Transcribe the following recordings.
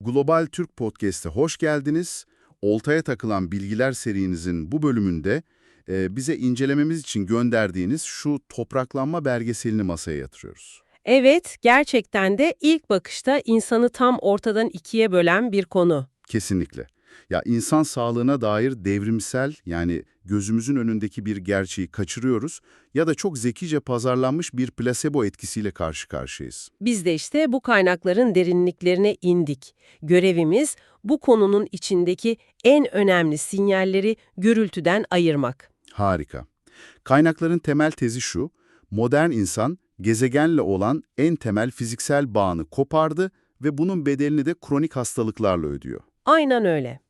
Global Türk Podcast'e hoş geldiniz. Oltaya takılan bilgiler serimizin bu bölümünde e, bize incelememiz için gönderdiğiniz şu topraklanma belgeselini masaya yatırıyoruz. Evet, gerçekten de ilk bakışta insanı tam ortadan ikiye bölen bir konu. Kesinlikle. Ya insan sağlığına dair devrimsel yani gözümüzün önündeki bir gerçeği kaçırıyoruz ya da çok zekice pazarlanmış bir plasebo etkisiyle karşı karşıyayız. Biz de işte bu kaynakların derinliklerine indik. Görevimiz bu konunun içindeki en önemli sinyalleri gürültüden ayırmak. Harika. Kaynakların temel tezi şu, modern insan gezegenle olan en temel fiziksel bağını kopardı ve bunun bedelini de kronik hastalıklarla ödüyor. Aynen öyle.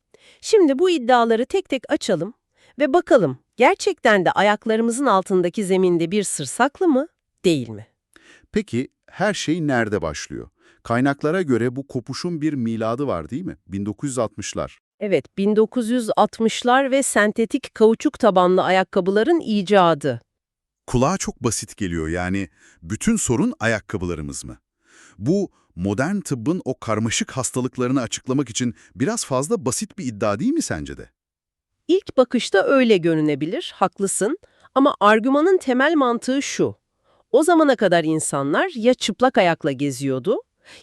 Şimdi bu iddiaları tek tek açalım ve bakalım gerçekten de ayaklarımızın altındaki zeminde bir sır saklı mı, değil mi? Peki her şey nerede başlıyor? Kaynaklara göre bu kopuşun bir miladı var değil mi? 1960'lar. Evet, 1960'lar ve sentetik kauçuk tabanlı ayakkabıların icadı. Kulağa çok basit geliyor yani bütün sorun ayakkabılarımız mı? Bu modern tıbbın o karmaşık hastalıklarını açıklamak için biraz fazla basit bir iddia değil mi sence de? İlk bakışta öyle görünebilir, haklısın. Ama argümanın temel mantığı şu. O zamana kadar insanlar ya çıplak ayakla geziyordu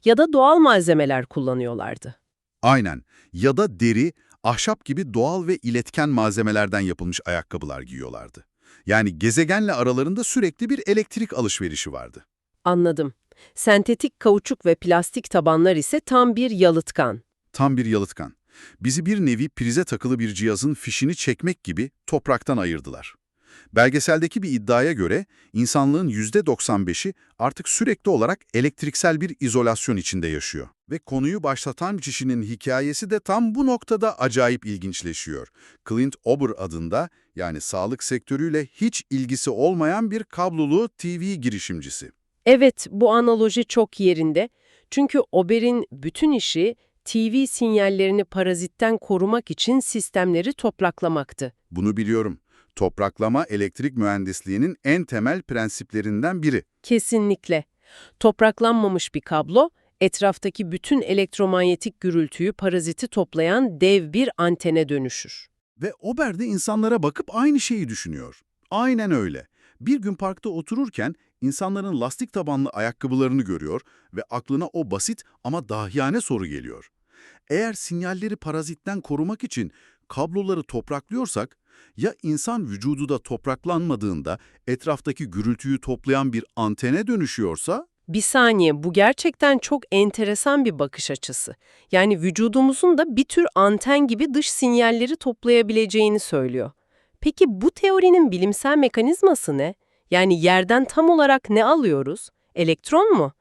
ya da doğal malzemeler kullanıyorlardı. Aynen. Ya da deri, ahşap gibi doğal ve iletken malzemelerden yapılmış ayakkabılar giyiyorlardı. Yani gezegenle aralarında sürekli bir elektrik alışverişi vardı. Anladım. Sentetik kauçuk ve plastik tabanlar ise tam bir yalıtkan. Tam bir yalıtkan. Bizi bir nevi prize takılı bir cihazın fişini çekmek gibi topraktan ayırdılar. Belgeseldeki bir iddiaya göre insanlığın %95'i artık sürekli olarak elektriksel bir izolasyon içinde yaşıyor. Ve konuyu başlatan kişinin hikayesi de tam bu noktada acayip ilginçleşiyor. Clint Ober adında yani sağlık sektörüyle hiç ilgisi olmayan bir kablolu TV girişimcisi. Evet, bu analoji çok yerinde. Çünkü Ober'in bütün işi TV sinyallerini parazitten korumak için sistemleri topraklamaktı. Bunu biliyorum. Topraklama elektrik mühendisliğinin en temel prensiplerinden biri. Kesinlikle. Topraklanmamış bir kablo, etraftaki bütün elektromanyetik gürültüyü paraziti toplayan dev bir antene dönüşür. Ve Ober de insanlara bakıp aynı şeyi düşünüyor. Aynen öyle. Bir gün parkta otururken insanların lastik tabanlı ayakkabılarını görüyor ve aklına o basit ama dahiyane soru geliyor. Eğer sinyalleri parazitten korumak için kabloları topraklıyorsak, ya insan vücudu da topraklanmadığında etraftaki gürültüyü toplayan bir antene dönüşüyorsa? Bir saniye, bu gerçekten çok enteresan bir bakış açısı. Yani vücudumuzun da bir tür anten gibi dış sinyalleri toplayabileceğini söylüyor. Peki bu teorinin bilimsel mekanizması ne? Yani yerden tam olarak ne alıyoruz? Elektron mu?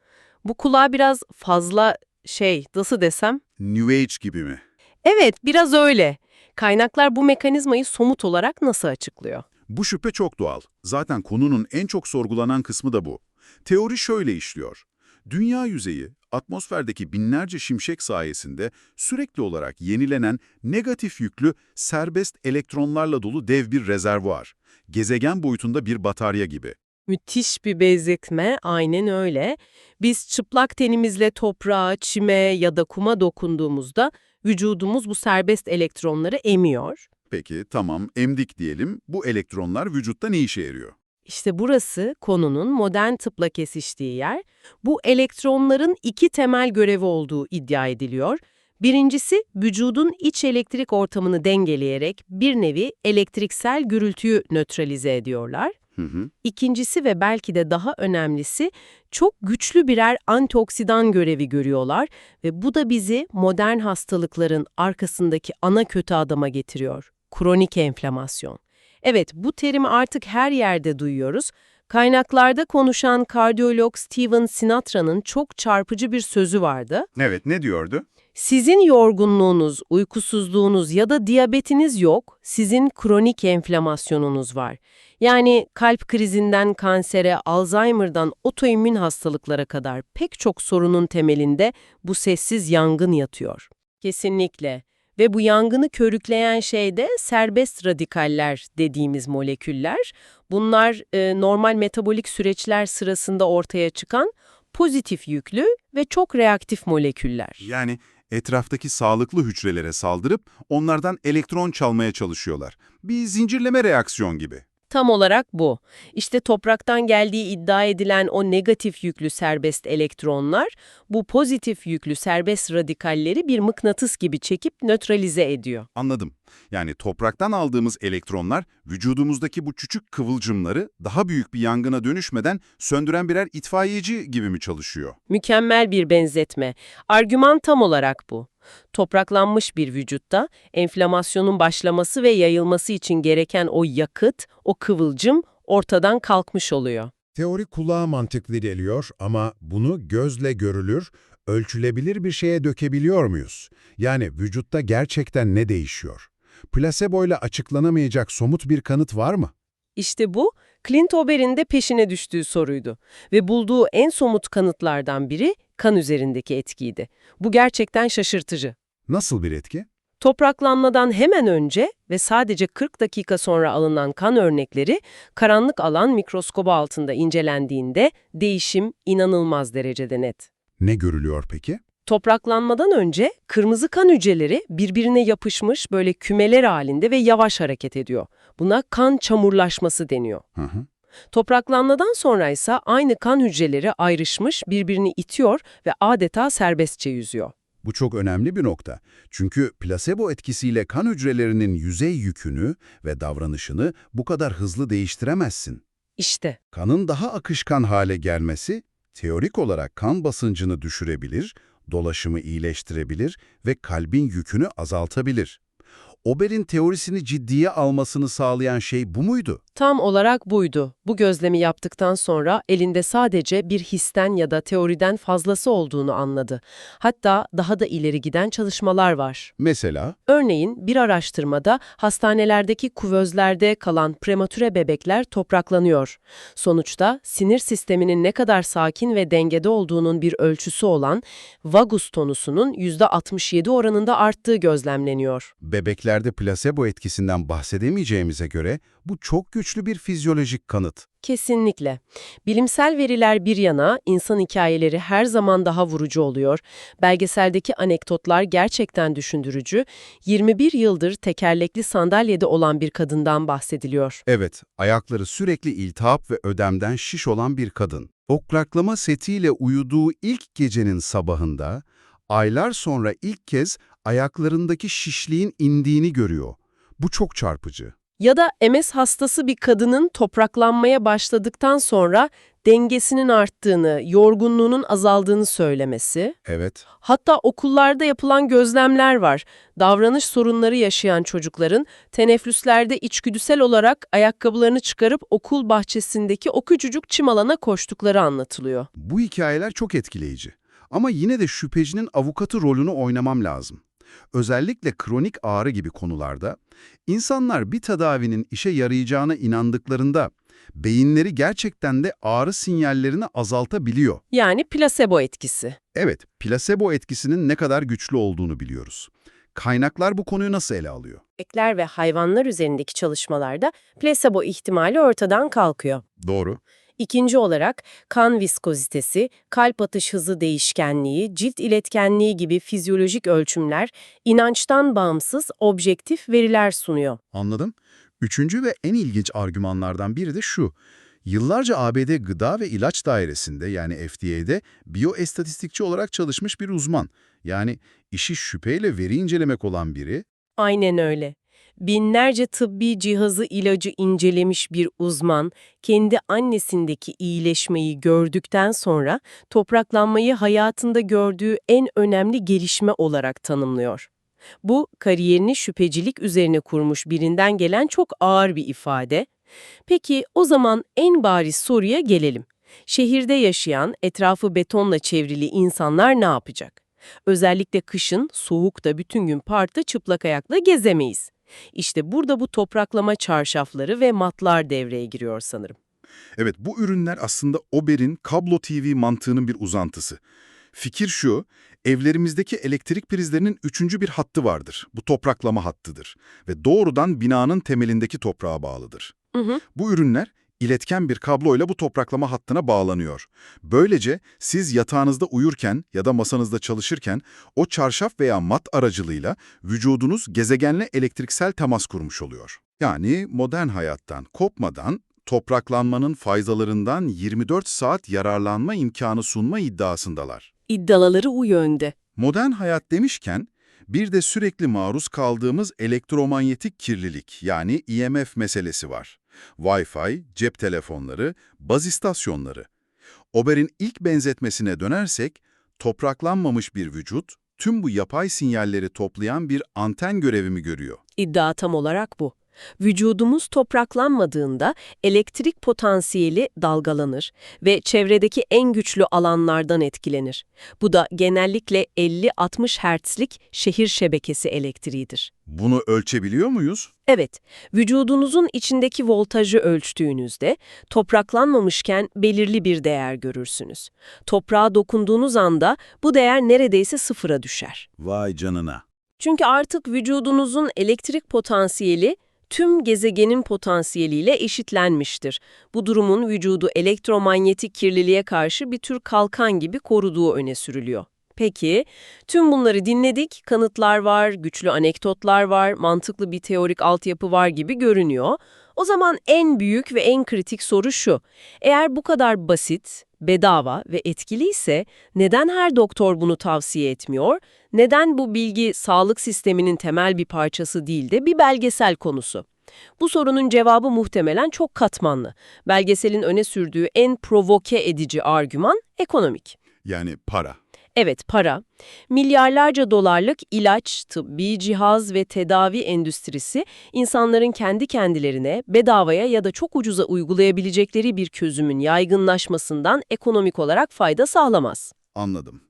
Bu kulağa biraz fazla şey, nasıl desem? New Age gibi mi? Evet, biraz öyle. Kaynaklar bu mekanizmayı somut olarak nasıl açıklıyor? Bu şüphe çok doğal. Zaten konunun en çok sorgulanan kısmı da bu. Teori şöyle işliyor. Dünya yüzeyi, atmosferdeki binlerce şimşek sayesinde sürekli olarak yenilenen negatif yüklü serbest elektronlarla dolu dev bir rezervuar. Gezegen boyutunda bir batarya gibi. Müthiş bir benzetme, aynen öyle. Biz çıplak tenimizle toprağa, çime ya da kuma dokunduğumuzda vücudumuz bu serbest elektronları emiyor. Peki tamam emdik diyelim. Bu elektronlar vücutta ne işe yarıyor? İşte burası konunun modern tıpla kesiştiği yer. Bu elektronların iki temel görevi olduğu iddia ediliyor. Birincisi, vücudun iç elektrik ortamını dengeleyerek bir nevi elektriksel gürültüyü nötralize ediyorlar. Hı hı. İkincisi ve belki de daha önemlisi çok güçlü birer antioksidan görevi görüyorlar ve bu da bizi modern hastalıkların arkasındaki ana kötü adama getiriyor. Kronik enflamasyon. Evet bu terimi artık her yerde duyuyoruz. Kaynaklarda konuşan kardiyolog Steven Sinatra'nın çok çarpıcı bir sözü vardı. Evet ne diyordu? Sizin yorgunluğunuz, uykusuzluğunuz ya da diyabetiniz yok, sizin kronik enflamasyonunuz var. Yani kalp krizinden kansere, Alzheimer'dan otoimmün hastalıklara kadar pek çok sorunun temelinde bu sessiz yangın yatıyor. Kesinlikle. Ve bu yangını körükleyen şey de serbest radikaller dediğimiz moleküller. Bunlar e, normal metabolik süreçler sırasında ortaya çıkan pozitif yüklü ve çok reaktif moleküller. Yani etraftaki sağlıklı hücrelere saldırıp onlardan elektron çalmaya çalışıyorlar. Bir zincirleme reaksiyon gibi. Tam olarak bu. İşte topraktan geldiği iddia edilen o negatif yüklü serbest elektronlar, bu pozitif yüklü serbest radikalleri bir mıknatıs gibi çekip nötralize ediyor. Anladım. Yani topraktan aldığımız elektronlar vücudumuzdaki bu küçük kıvılcımları daha büyük bir yangına dönüşmeden söndüren birer itfaiyeci gibi mi çalışıyor? Mükemmel bir benzetme. Argüman tam olarak bu. Topraklanmış bir vücutta enflamasyonun başlaması ve yayılması için gereken o yakıt, o kıvılcım ortadan kalkmış oluyor. Teori kulağa mantıklı geliyor ama bunu gözle görülür, ölçülebilir bir şeye dökebiliyor muyuz? Yani vücutta gerçekten ne değişiyor? Plasebo ile açıklanamayacak somut bir kanıt var mı? İşte bu, Clint Ober'in de peşine düştüğü soruydu. Ve bulduğu en somut kanıtlardan biri kan üzerindeki etkiydi. Bu gerçekten şaşırtıcı. Nasıl bir etki? Topraklanmadan hemen önce ve sadece 40 dakika sonra alınan kan örnekleri karanlık alan mikroskobu altında incelendiğinde değişim inanılmaz derecede net. Ne görülüyor peki? Topraklanmadan önce kırmızı kan hücreleri birbirine yapışmış böyle kümeler halinde ve yavaş hareket ediyor. Buna kan çamurlaşması deniyor. Hı hı. Topraklanmadan sonra ise aynı kan hücreleri ayrışmış, birbirini itiyor ve adeta serbestçe yüzüyor. Bu çok önemli bir nokta. Çünkü plasebo etkisiyle kan hücrelerinin yüzey yükünü ve davranışını bu kadar hızlı değiştiremezsin. İşte Kanın daha akışkan hale gelmesi, teorik olarak kan basıncını düşürebilir, dolaşımı iyileştirebilir ve kalbin yükünü azaltabilir. Ober'in teorisini ciddiye almasını sağlayan şey bu muydu? Tam olarak buydu. Bu gözlemi yaptıktan sonra elinde sadece bir histen ya da teoriden fazlası olduğunu anladı. Hatta daha da ileri giden çalışmalar var. Mesela, Örneğin bir araştırmada hastanelerdeki kuvözlerde kalan prematüre bebekler topraklanıyor. Sonuçta sinir sisteminin ne kadar sakin ve dengede olduğunun bir ölçüsü olan vagus tonusunun %67 oranında arttığı gözlemleniyor. bebeklerde plasebo etkisinden bahsedemeyeceğimize göre bu çok güçlü bir fizyolojik kanıt. Kesinlikle. Bilimsel veriler bir yana, insan hikayeleri her zaman daha vurucu oluyor. Belgeseldeki anekdotlar gerçekten düşündürücü. 21 yıldır tekerlekli sandalyede olan bir kadından bahsediliyor. Evet, ayakları sürekli iltihap ve ödemden şiş olan bir kadın. Oklaklama setiyle uyuduğu ilk gecenin sabahında, aylar sonra ilk kez ayaklarındaki şişliğin indiğini görüyor. Bu çok çarpıcı. Ya da MS hastası bir kadının topraklanmaya başladıktan sonra dengesinin arttığını, yorgunluğunun azaldığını söylemesi. Evet, Hatta okullarda yapılan gözlemler var. Davranış sorunları yaşayan çocukların teneffüslerde içgüdüsel olarak ayakkabılarını çıkarıp okul bahçesindeki o küçücük çim alana koştukları anlatılıyor. bu hikayeler çok etkileyici. Ama yine de şüphecinin avukatı rolünü oynamam lazım. Özellikle kronik ağrı gibi konularda, insanlar bir tedavinin işe yarayacağına inandıklarında, beyinleri gerçekten de ağrı sinyallerini azaltabiliyor. Yani plasebo etkisi. Evet, plasebo etkisinin ne kadar güçlü olduğunu biliyoruz. Kaynaklar bu konuyu nasıl ele alıyor? Ekler ve hayvanlar üzerindeki çalışmalarda plasebo ihtimali ortadan kalkıyor. Doğru. İkinci olarak kan viskozitesi, kalp atış hızı değişkenliği, cilt iletkenliği gibi fizyolojik ölçümler inançtan bağımsız objektif veriler sunuyor. Anladım. Üçüncü ve en ilginç argümanlardan biri de şu. Yıllarca ABD Gıda ve İlaç Dairesi'nde yani FDA'de biyoestatistikçi olarak çalışmış bir uzman. Yani işi şüpheyle veri incelemek olan biri, Aynen öyle. Binlerce tıbbi cihazı ilacı incelemiş bir uzman, kendi annesindeki iyileşmeyi gördükten sonra topraklanmayı hayatında gördüğü en önemli gelişme olarak tanımlıyor. Bu, kariyerini şüphecilik üzerine kurmuş birinden gelen çok ağır bir ifade. Peki o zaman en bariz soruya gelelim. Şehirde yaşayan, etrafı betonla çevrili insanlar ne yapacak? Özellikle kışın soğukta bütün gün parkta çıplak ayakla gezemeyiz. İşte burada bu topraklama çarşafları ve matlar devreye giriyor sanırım. Evet, bu ürünler aslında Ober'in kablo TV mantığının bir uzantısı. Fikir şu, evlerimizdeki elektrik prizlerinin üçüncü bir hattı vardır. Bu topraklama hattıdır ve doğrudan binanın temelindeki toprağa bağlıdır. Hı hı. Bu ürünler iletken bir kabloyla bu topraklama hattına bağlanıyor. Böylece siz yatağınızda uyurken ya da masanızda çalışırken o çarşaf veya mat aracılığıyla vücudunuz gezegenle elektriksel temas kurmuş oluyor. Yani modern hayattan kopmadan topraklanmanın faydalarından 24 saat yararlanma imkanı sunma iddiasındalar. İddiaları o yönde. Modern hayat demişken, bir de sürekli maruz kaldığımız elektromanyetik kirlilik yani IMF meselesi var. Wi-Fi, cep telefonları, baz istasyonları. Ober'in ilk benzetmesine dönersek, topraklanmamış bir vücut, tüm bu yapay sinyalleri toplayan bir anten görevimi görüyor. İddia tam olarak bu. Vücudumuz topraklanmadığında elektrik potansiyeli dalgalanır ve çevredeki en güçlü alanlardan etkilenir. Bu da genellikle 50-60 Hz'lik şehir şebekesi elektriğidir. Bunu ölçebiliyor muyuz? Evet, vücudunuzun içindeki voltajı ölçtüğünüzde topraklanmamışken belirli bir değer görürsünüz. Toprağa dokunduğunuz anda bu değer neredeyse sıfıra düşer. Vay canına. Çünkü artık vücudunuzun elektrik potansiyeli tüm gezegenin potansiyeliyle eşitlenmiştir. Bu durumun vücudu elektromanyetik kirliliğe karşı bir tür kalkan gibi koruduğu öne sürülüyor. Peki, tüm bunları dinledik, kanıtlar var, güçlü anekdotlar var, mantıklı bir teorik altyapı var gibi görünüyor. O zaman en büyük ve en kritik soru şu. Eğer bu kadar basit, bedava ve etkiliyse neden her doktor bunu tavsiye etmiyor? Neden bu bilgi sağlık sisteminin temel bir parçası değil de bir belgesel konusu? Bu sorunun cevabı muhtemelen çok katmanlı. Belgeselin öne sürdüğü en provoke edici argüman ekonomik. Yani para. Evet, para. Milyarlarca dolarlık ilaç, tıbbi cihaz ve tedavi endüstrisi insanların kendi kendilerine bedavaya ya da çok ucuza uygulayabilecekleri bir çözümün yaygınlaşmasından ekonomik olarak fayda sağlamaz. Anladım.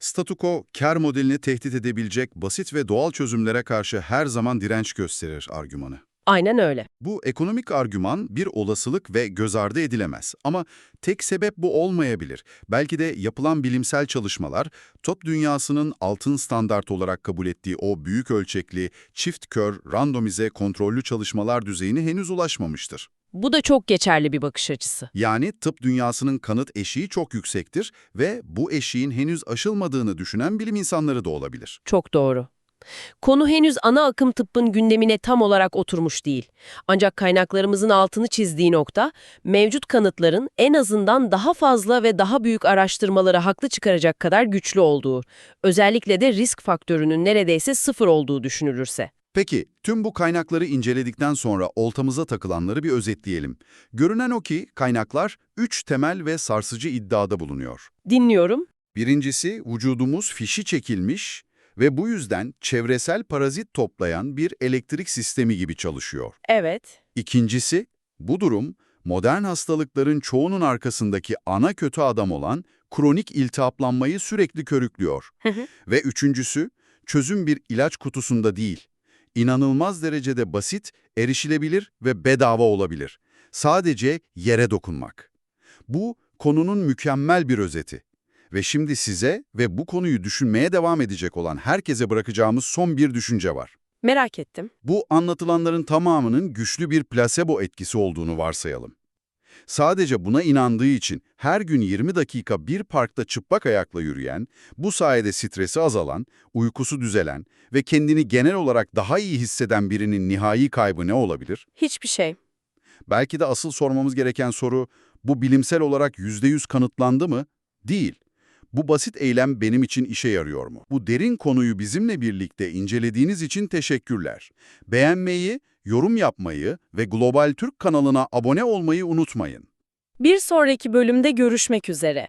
Statuko, kar modelini tehdit edebilecek basit ve doğal çözümlere karşı her zaman direnç gösterir argümanı. Aynen öyle. Bu ekonomik argüman bir olasılık ve göz ardı edilemez. Ama tek sebep bu olmayabilir. Belki de yapılan bilimsel çalışmalar, top dünyasının altın standart olarak kabul ettiği o büyük ölçekli, çift kör, randomize, kontrollü çalışmalar düzeyine henüz ulaşmamıştır. Bu da çok geçerli bir bakış açısı. Yani tıp dünyasının kanıt eşiği çok yüksektir ve bu eşiğin henüz aşılmadığını düşünen bilim insanları da olabilir. Çok doğru. Konu henüz ana akım tıbbın gündemine tam olarak oturmuş değil. Ancak kaynaklarımızın altını çizdiği nokta, mevcut kanıtların en azından daha fazla ve daha büyük araştırmaları haklı çıkaracak kadar güçlü olduğu, özellikle de risk faktörünün neredeyse sıfır olduğu düşünülürse. Peki, tüm bu kaynakları inceledikten sonra oltamıza takılanları bir özetleyelim. Görünen o ki kaynaklar üç temel ve sarsıcı iddiada bulunuyor. Dinliyorum. Birincisi, vücudumuz fişi çekilmiş ve bu yüzden çevresel parazit toplayan bir elektrik sistemi gibi çalışıyor. Evet. İkincisi, bu durum modern hastalıkların çoğunun arkasındaki ana kötü adam olan kronik iltihaplanmayı sürekli körüklüyor. Ve üçüncüsü, çözüm bir ilaç kutusunda değil. İnanılmaz derecede basit, erişilebilir ve bedava olabilir. Sadece yere dokunmak. Bu, konunun mükemmel bir özeti. Ve şimdi size ve bu konuyu düşünmeye devam edecek olan herkese bırakacağımız son bir düşünce var. Merak ettim. Bu anlatılanların tamamının güçlü bir plasebo etkisi olduğunu varsayalım. Sadece buna inandığı için her gün 20 dakika bir parkta çıplak ayakla yürüyen, bu sayede stresi azalan, uykusu düzelen ve kendini genel olarak daha iyi hisseden birinin nihai kaybı ne olabilir? Hiçbir şey. Belki de asıl sormamız gereken soru, bu bilimsel olarak %100 kanıtlandı mı? Değil. Bu basit eylem benim için işe yarıyor mu? Bu derin konuyu bizimle birlikte incelediğiniz için teşekkürler. Beğenmeyi, yorum yapmayı ve Global Türk kanalına abone olmayı unutmayın. Bir sonraki bölümde görüşmek üzere.